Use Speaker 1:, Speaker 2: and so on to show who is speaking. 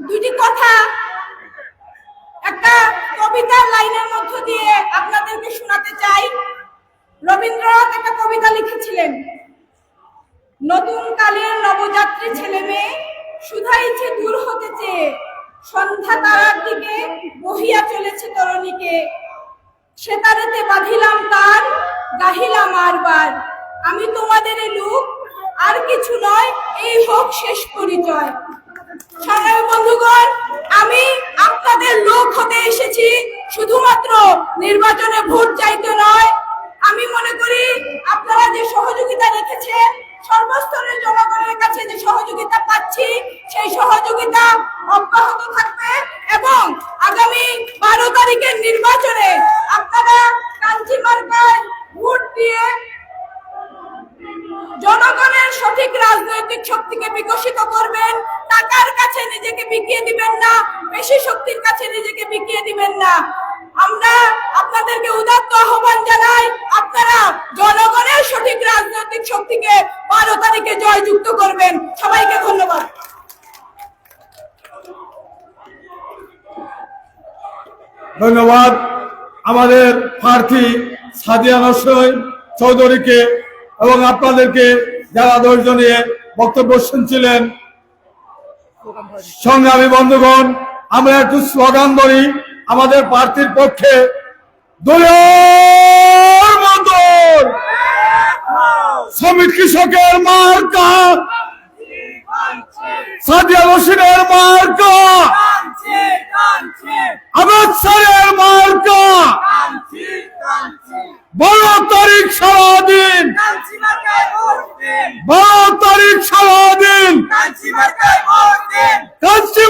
Speaker 1: দুটি কথা। একটা কবিতার লাইনের মধ্য দিয়ে আপনাদেরকে শোনাতে চাই। রবীন্দ্রনাথ একটা কবিতা লিখেছিলেন। নতুন কালের নবযাত্রী ছেলে মেয়ে সুধাইছে দূর হতে চেয়ে, সন্ধ্যা তারার দিকে বহিয়া চলেছে তরণীকে। সে তারেতে বাঁধিলাম তার, গাহিলাম আর বার। আমি তোমাদের লোক, আর কিছু নয়, এই হোক শেষ পরিচয়। সংগ্রামী বন্ধুগণ, আমি আপনাদের লোক হতে এসেছি, শুধুমাত্র নির্বাচনে ভোট চাইতে নয়। আমি মনে করি আপনারা যে সহযোগিতা রেখেছেন, সর্বস্তরের জনগণের কাছে যে সহযোগিতা পাচ্ছি, সেই সহযোগিতা অব্যাহত থাকবে এবং আগামী বারো তারিখের নির্বাচনে আপনারা কাঞ্চি মার্কায় ভোট দিয়ে জনগণের সঠিক রাজনৈতিক শক্তিকে বিকশিত করবেন। টাকার কাছে নিজেকে বিকিয়ে দিবেন না, বেশি শক্তির কাছে নিজেকে বিকিয়ে দিবেন না। আমরা আপনাদেরকে উদাত্ত আহ্বান জানাই, আপনারা জনগণের সঠিক রাজনৈতিক শক্তিকে বারো তারিখে জয়যুক্ত করবেন। সবাইকে ধন্যবাদ।
Speaker 2: ধন্যবাদ আমাদের প্রার্থী সাদিয়া নসরই চৌধুরীকে এবং আপনাদেরকে যারা ধৈর্য নিয়ে বক্তব্য শুনছিলেন সংগ্রামী বন্ধুগণ, আমরা একটু স্লোগান ধরি। আমাদের প্রার্থীর পক্ষে বন্ধন শ্রমিক কৃষকের মার্কা। সাদিয়া রশিদের মার্কা। আবেদ স্যারের মার্কা। বারো তারিখ সারাদিন। বারো তারিখ সারাদিন। কাঞ্চি